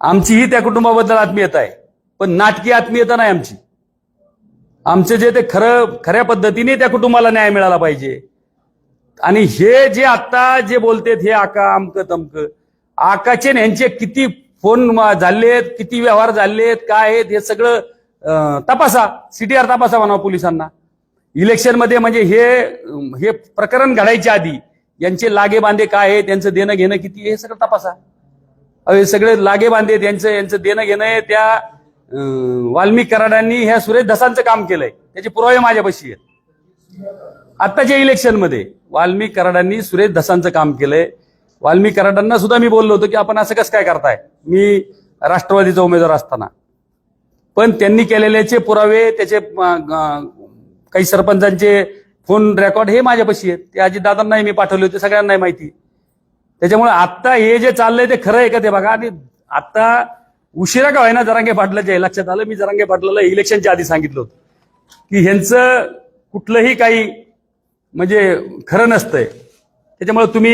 आमचीही त्या कुटुंबाबद्दल आत्मीयता आहे. पण नाटकी आत्मीयता नाही आमची. आमचे जे ते खरं खऱ्या पद्धतीने त्या कुटुंबाला न्याय मिळाला पाहिजे. आणि हे जे आत्ता जे बोलतेत हे आका अमक तमक आकाचे यांचे किती फोन झालेत किती व्यवहार झालेत काय आहेत हे सगळं तपासा. सीटीआर तपासा म्हणा पोलिसांना. इलेक्शनमध्ये म्हणजे हे हे प्रकरण घडायच्या आधी यांचे लागे बांधे काय आहेत त्यांचं देणं घेणं किती हे सगळं तपासा. सगळे लागे बांधे यांचं यांचं देणं घेणं आहे. त्या वाल्मिक कराडांनी ह्या सुरेश धसांचं काम केलंय. त्याचे पुरावे माझ्यापाशी आहेत. आत्ताच्या इलेक्शनमध्ये वाल्मिक कराडांनी सुरेश धसांचं काम केलंय. वाल्मिक कराडांना सुद्धा मी बोललो होतो की आपण असं कसं काय करताय? मी राष्ट्रवादीचा उमेदवार असताना. पण त्यांनी केलेल्याचे पुरावे त्याचे काही सरपंचांचे फोन रेकॉर्ड हे माझ्यापाशी आहेत. ते अजितदादांनाही मी पाठवले होते सगळ्यांनाही माहिती त्याच्यामुळे आत्ता हे जे चाललंय ते खरं आहे का ते बघा. आणि आत्ता उशिरा का व्हायना जरांगे पाटलाच्या हे लक्षात आलं? मी जरांगे पाटलाला इलेक्शनच्या आधी सांगितलं होतं की ह्यांचं कुठलंही काही म्हणजे खरं नसतंय. त्याच्यामुळे तुम्ही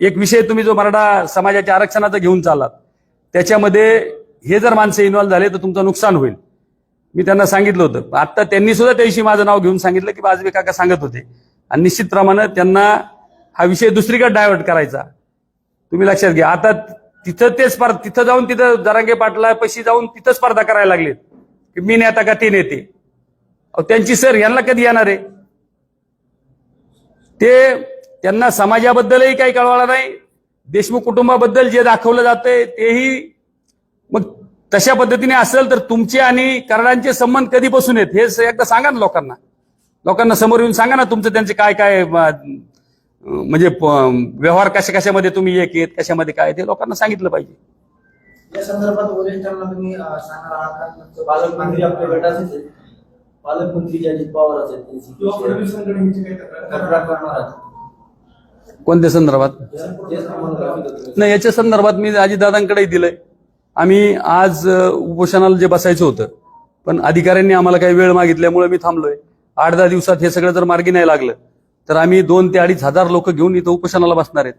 एक विषय तुम्ही जो मराठा समाजाच्या आरक्षणाचा घेऊन चालात त्याच्यामध्ये हे जर माणसं इन्व्हॉल्व्ह झाले तर तुमचं नुकसान होईल. मी त्यांना सांगितलं होतं. आता त्यांनी सुद्धा त्याविषयी माझं नाव घेऊन सांगितलं की बाजबे काका सांगत होते. आणि निश्चितप्रमाणे त्यांना हा विषय दुसरीकडे डायव्हर्ट करायचा. तुम्ही लक्षात घ्या. आता तिथं ते स्पर्धा तिथं जाऊन तिथं जरांगे पाटला पैशी जाऊन तिथं स्पर्धा करायला लागलेत. की मी नेता का ते नेते. त्यांची सर यांना कधी येणार आहे? ते त्यांना समाजाबद्दलही काही कळवायला नाही. देशमुख कुटुंबाबद्दल जे दाखवलं जातंय तेही मग तशा पद्धतीने असेल तर तुमचे आणि कराडांचे संबंध कधीपासून आहेत? हे एकदा सांगा ना लोकांना. लोकांना समोर येऊन सांगा ना तुमचं त्यांचे काय काय म्हणजे प- व्यवहार कशा कशामध्ये तुम्ही एक येत कशामध्ये काय ते लोकांना सांगितलं पाहिजे. या संदर्भात वरिष्ठांना तुम्ही सांगणार आहात पालकमंत्री आपल्या पालकमंत्री अजित किंवा फडणवीसांकडे ह्याची काही तक्रार करणार? आहात. कोणत्या संदर्भात. नाही. याच्या संदर्भात मी अजितदादांकडे दिलंय. आम्ही आज उपोषणाला जे बसायचं होतं पण अधिकाऱ्यांनी आम्हाला काही वेळ मागितल्यामुळे मी थांबलोय. आठ दहा दिवसात हे सगळं जर मार्गी नाही लागलं तर आम्ही दोन ते अडीच हजार लोक घेऊन इथं उपोषणाला बसणार आहेत.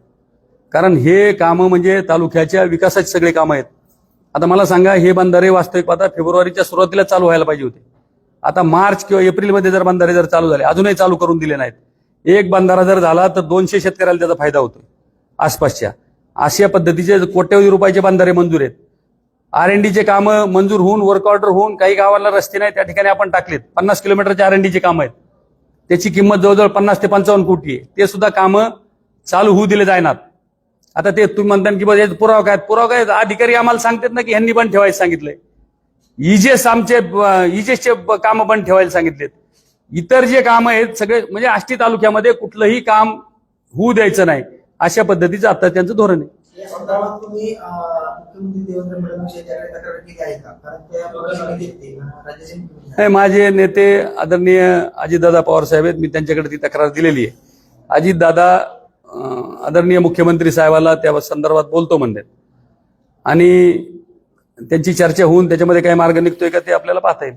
कारण हे कामं म्हणजे तालुक्याच्या विकासाची सगळे कामं आहेत. आता मला सांगा हे बंधारे वास्तविक पाहता फेब्रुवारीच्या सुरुवातीला चालू व्हायला पाहिजे होते. आता मार्च किंवा एप्रिलमध्ये जर बंधारे जर चालू झाले अजूनही चालू करून दिले नाहीत. एक बंधारा जर झाला तर दोनशे शेतकऱ्याला त्याचा फायदा होतो आसपासच्या. अशा पद्धतीचे कोट्यवधी रुपयाचे बंधारे मंजूर आहेत. आर एन डीचे कामं मंजूर होऊन वर्क ऑर्डर होऊन काही गावाला रस्ते नाही त्या ठिकाणी आपण टाकलेत. पन्नास किलोमीटरचे आर एन डीचे कामं आहेत. त्याची किंमत जवळजवळ पन्नास ते पंचावन्न कोटी आहे. ते सुद्धा कामं चालू होऊ दिले जायनात आता ते तुम्ही म्हणता की बा पुरावा काय? पुरावा काय? अधिकारी आम्हाला सांगतात ना की ह्यांनी पण ठेवायला सांगितलंय. इजेस आमचे इजेसचे कामं पण ठेवायला सांगितलेत. इतर जे काम आहेत सगळे म्हणजे आष्टी तालुक्यामध्ये कुठलंही काम होऊ द्यायचं नाही. अशा पद्धतीचं आता त्यांचं धोरण आहे. या संदर्भात तुम्ही मुख्यमंत्री देवेंद्र फडणवीस यांच्याकडे तक्रार केली आहे का? कारण त्या पक्षाने देते राज्याचे मुख्यमंत्री. नाही माझे नेते आदरणीय अजितदादा पवार साहेब आहेत मी त्यांच्याकडे ती तक्रार दिलेली आहे. अजितदादा आदरणीय मुख्यमंत्री साहेबाला त्या संदर्भात बोलतो म्हणतात आणि त्यांची चर्चा होऊन त्याच्यामध्ये काय मार्ग निघतोय का ते आपल्याला पाहता येईल.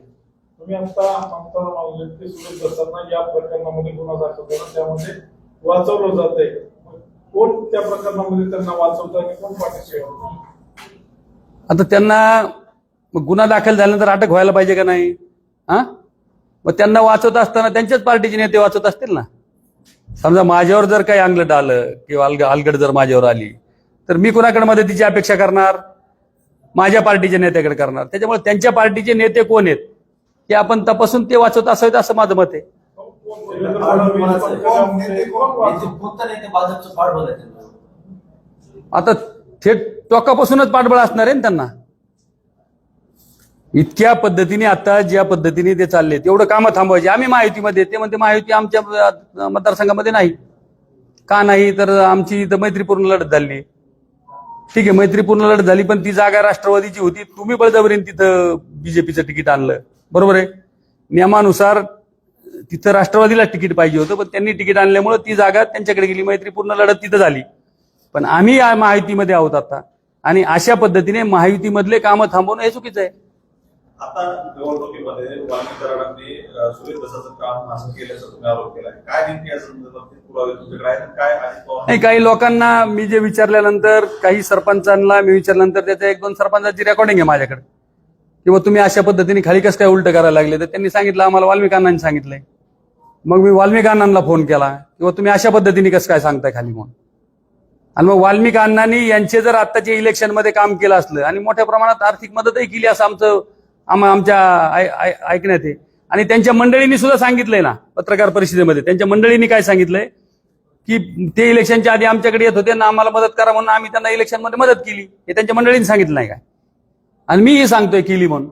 तुम्ही आता आमदार मावले ते सुरेश दत्तांना या प्रकरणामध्ये गुन्हा दाखल करून त्यामध्ये वाचवलं जात आहे कोण त्या प्रकरणामध्ये त्यांना वाचवतं आणि कोण पाठीशी आहे? आता त्यांना मग गुन्हा दाखल झाल्यानंतर अटक व्हायला पाहिजे का नाही? हा? मग त्यांना वाचवत असताना त्यांच्याच पार्टीचे नेते वाचवत असतील ना? समजा माझ्यावर जर काही अंगलट आलं किंवा अलग अलगड जर माझ्यावर आली तर मी कोणाकडे मदतीची अपेक्षा करणार? माझ्या पार्टीच्या नेत्याकडे करणार? त्याच्यामुळे त्यांच्या पार्टीचे नेते कोण आहेत? हे आपण तपासून ते वाचवत असावेत असं माझं मत आहे. आता थेट टोकापासूनच पाठबळ असणार आहे ना त्यांना? इतक्या पद्धतीने आता ज्या पद्धतीने ते चालले तेवढं कामं थांबवायचे. आम्ही महायुतीमध्ये ते म्हणते महायुती आमच्या मतदारसंघामध्ये नाही. का नाही? तर आमची इथं मैत्रीपूर्ण लढत झाली. ठीक आहे मैत्रीपूर्ण लढत झाली पण ती जागा राष्ट्रवादीची होती. तुम्ही बळजबरीने तिथं बीजेपीचं तिकीट आणलं. बरोबर आहे? नियमानुसार तिथं राष्ट्रवादीला तिकीट पाहिजे होतं पण त्यांनी तिकीट आणल्यामुळे ती जागा त्यांच्याकडे गेली मैत्रीपूर्ण लढत तिथं झाली. पण आम्ही या महायुतीमध्ये आहोत आता. आणि अशा पद्धतीने महायुतीमधले कामं थांबवणं हे चुकीचं आहे. आता निवडणुकीमध्ये वाल्मी कराडांनी अं, सुरेश दसाचं काम असं केल्याचा तुम्ही आरोप केलाय. काय नेमके या संदर्भात पुरावे तुमच्याकडे आहेत? आणि काय अजित पवार नाही काही लोकांना मी जे विचारल्यानंतर काही सरपंचांना मी विचारल्यानंतर त्याच्या एक दोन सरपंचाची रेकॉर्डिंग आहे माझ्याकडे. किंवा तुम्ही अशा पद्धतीने खाली कसं काय उलट करायला लागले तर त्यांनी सांगितलं आम्हाला वाल्मिकांनांनी सांगितलंय. मग मी वाल्मिकांनांना फोन केला. किंवा तुम्ही अशा पद्धतीने कसं काय सांगताय खाली म्हणून आणि मग वाल्मिक अण्णांनी यांचे जर आत्ताच्या इलेक्शनमध्ये काम केलं असलं आणि मोठ्या प्रमाणात आर्थिक मदतही केली असं आमचं आम- आमच्या ऐकण्यात आहे. आणि त्यांच्या मंडळींनी सुद्धा सांगितलंय ना पत्रकार परिषदेमध्ये. त्यांच्या मंडळींनी काय सांगितलंय? की ते इलेक्शनच्या आधी आमच्याकडे येत होते ना आम्हाला मदत करा म्हणून आम्ही त्यांना इलेक्शनमध्ये मदत केली. हे त्यांच्या मंडळींनी सांगितलं नाही काय आणि मीही सांगतोय केली म्हणून.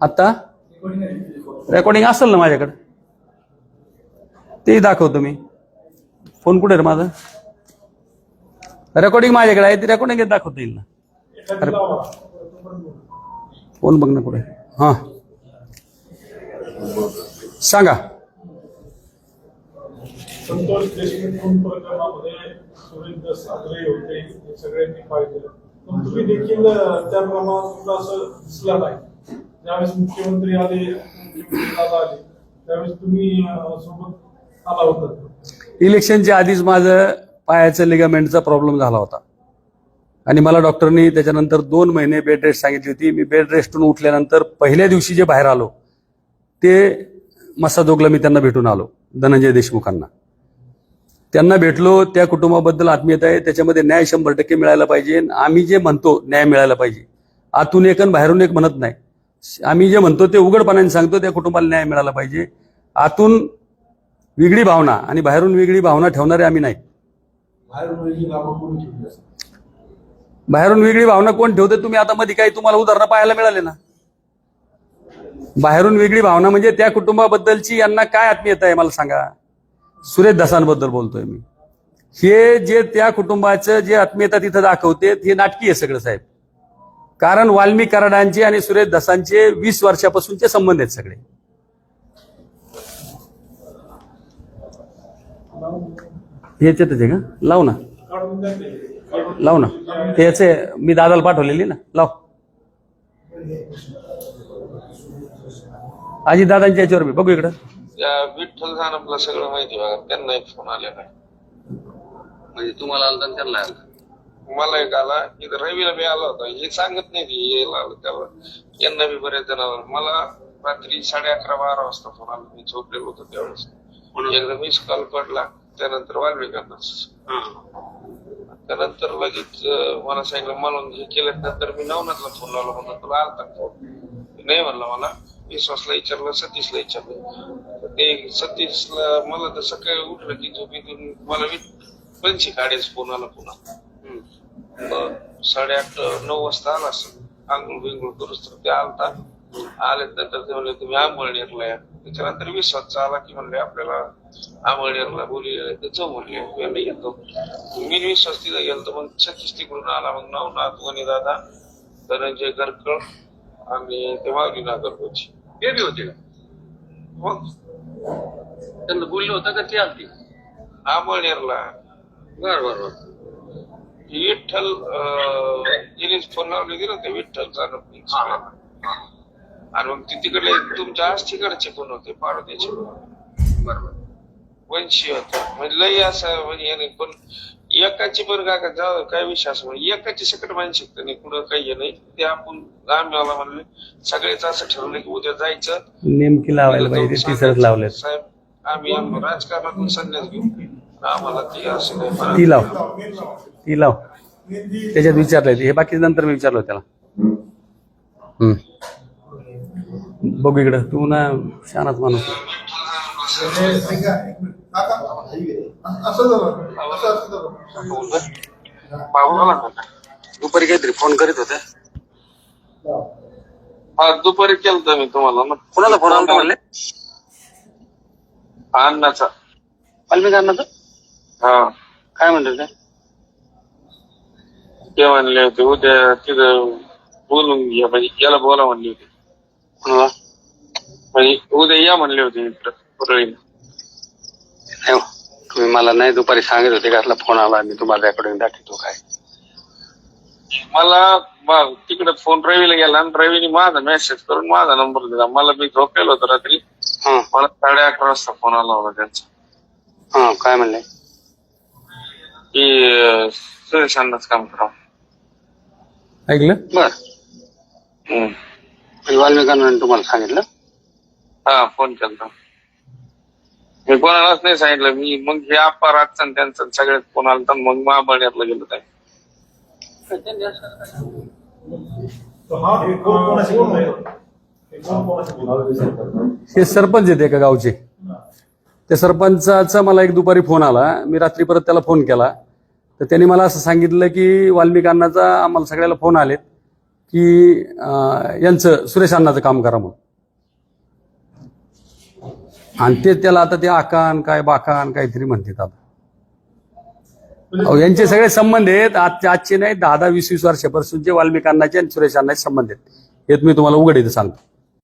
आत्ता रेकॉर्डिंग असेल ना माझ्याकडे? तेही दाखवतो मी. फोन कुठे रे माझा? रेकॉर्डिंग माझ्याकडे आहे ती रेकॉर्डिंग दाखवता येईल ना. अरे. फोन बघ ना कुठे हां. सांगा. संतोष देशमुख खून प्रकरणामध्ये सुरेंद्र होते सगळ्यांनी पाहिजे पण तुम्ही देखील त्या प्रमाणात असं दिसला नाही ज्यावेळेस मुख्यमंत्री आले आले त्यावेळेस तुम्ही सोबत आला होता. इलेक्शनच्या आधीच माझं पायाचं लिगामेंटचा प्रॉब्लेम झाला होता. आणि मला डॉक्टरनी त्याच्यानंतर दोन महिने बेड रेस्ट सांगितली होती. मी बेड रेस्टून उठल्यानंतर पहिल्या दिवशी जे बाहेर आलो ते मसादोगला मी त्यांना भेटून आलो धनंजय देशमुखांना. त्यांना भेटलो त्या कुटुंबाबद्दल आत्मीयता आहे. त्याच्यामध्ये न्याय शंभर टक्के मिळायला पाहिजे. आणि आम्ही जे म्हणतो न्याय मिळायला पाहिजे. आतून एक आणि बाहेरून एक म्हणत नाही. आम्ही जे म्हणतो ते उघडपणाने सांगतो त्या कुटुंबाला न्याय मिळाला पाहिजे. आतून वेगळी भावना आणि बाहेरून वेगळी भावना ठेवणारे आम्ही नाही. बाहेरून वेगळी भावना कोण ठेवते? तुम्ही आता मध्ये काही तुम्हाला उदाहरणं पाहायला मिळाले ना. बाहेरून वेगळी भावना म्हणजे त्या कुटुंबाबद्दलची यांना काय आत्मीयता आहे मला सांगा. सुरेश दसांबद्दल बोलतोय मी. हे जे त्या कुटुंबाचं जे आत्मीयता तिथं दाखवते हे नाटकी आहे सगळं साहेब. कारण वाल्मी कराडांचे आणि सुरेश दसांचे वीस वर्षापासूनचे संबंध आहेत सगळे. ह्याच्यातच आहे का? लाव ना. लाव ना. ते याचे मी दादाला पाठवलेली ना. लाव. आजी दादांच्या याच्यावर मी बघू इकडं. विठ्ठल आपलं सगळं माहिती बघा. त्यांना एक फोन आले काय म्हणजे तुम्हाला आलता त्यांना आलता मला एक आला इथं रवीला बी आला होता. हे सांगत नाही ती यायला आलं त्याला. यांना बी बऱ्याच जणांवर. मला रात्री साडे अकरा बारा वाजता फोन आला. मी झोपलेलो होतो त्यावेळेस. एकदा मिस कॉल पडला. त्यानंतर वाल्मिकांनाच त्यानंतर लगेच मला सांगितलं म्हणून हे केल्यानंतर मी नवनाथला फोन लावला. म्हणलं तुला आलता का? नाही म्हणला मला. विश्वासला विचारलं सतीशला विचारलं. ते सतीशला मला तर सकाळी उठलं की झोपेतून मला पंची काढायचं फोन आला पुन्हा. साडेआठ नऊ वाजता आला असं आंघोळ बिंघोळ करूच तर ते आलता. आले नंतर ते म्हणले तुम्ही आंबळनेरला या. त्याच्यानंतर विश्वासचा आला की म्हणले आपल्याला आंबळनेरला बोली जाऊ म्हणले मी येतो. मी विश्वास तिथं गेलो तर मग सतीश तिकडून आला. मग नवनाथ वनी दादा धनंजय गरकळ आणि ते मागली नागरकोची ते बी होते मग त्यांना बोलले होतं का ते आलती? आंबळनेरला बर बर बर. विठ्ठल अं, हिने फोन लावले गेलो ते विठ्ठलचा आणि मग ती तिकडले तुमच्या आज तिकडचे कोण होते पाडोद्याचे बरोबर. वंशी होते. म्हणजे लई असं म्हणजे याने पण एकाची पण काय काय जाऊ काय विषय असं म्हणजे एकाची सकट मानसिकता नाही कुठं काही हे नाही. ते आपण आम्ही मला म्हणले सगळेच असं ठरवलं की उद्या जायचं. नेमकी लावायला लावलेत. साहेब आम्ही राजकारणातून संन्यास घेऊ. आम्हाला ती असं नाही. ती लाव. ती लाव. त्याच्यात विचारलंय ते. हे बाकी नंतर मी विचारलो त्याला. हम्म. बघू इकडं. तू ना शानाच माणूस दुपारी काहीतरी फोन करीत होते. हा दुपारी केलता मी तुम्हाला. मग कोणाला फोन आला म्हणले? अण्णाचा. वाल्मिक अण्णाचं? हा. काय म्हणतात ते? ते म्हणले होते उद्या तिथं बोलून घ्या म्हणजे याला बोला म्हणले होते. कोणाला म्हणजे उद्या या म्हणले होते इकडं परळीला. नाही हो. तुम्ही मला नाही दुपारी सांगत होते का फोन आला मी तुम्हाला रेकॉर्डिंग दाखवतो काय. मला ब- तिकडे फोन रवीला गेला आणि रवीने माझा मेसेज करून माझा नंबर दिला. मला मी झोपेलो होतो रात्री. हा. मला साडे अकरा वाजता फोन आला होता त्यांचा. हा काय म्हणले? की अं, सुरेश अण्णाच काम करा. ऐकलं? बर. वाल्मिकांना तुम्हाला सांगितलं. हा फोन केला मी कोणालाच नाही सांगितलं. मी मग हे आप्पा रातचा त्यांचा सगळ्यात फोन आला तर मग महाबळण्यातला गेलो काय? हा हे? हे? हे सरपंच आहेत एका गावचे. त्या सरपंचाचा मला एक दुपारी फोन आला. मी रात्री परत त्याला फोन केला. तर त्यांनी मला असं सांगितलं की वाल्मिकांनाचा आम्हाला सगळ्याला फोन आलेत की यांचं सुरेश अण्णाचं काम करा म्हणून. आणि ते त्याला आता ते आकान काय बाकान काहीतरी म्हणतात आता. अहो, यांचे सगळे संबंध आहेत. आजचे आजचे नाही दहा दहा वीस वीस वर्षापासून जे वाल्मिकांनाचे आणि सुरेश अण्णाचे संबंध आहेत. हे मी तुम्हाला उघड इथं सांगतो.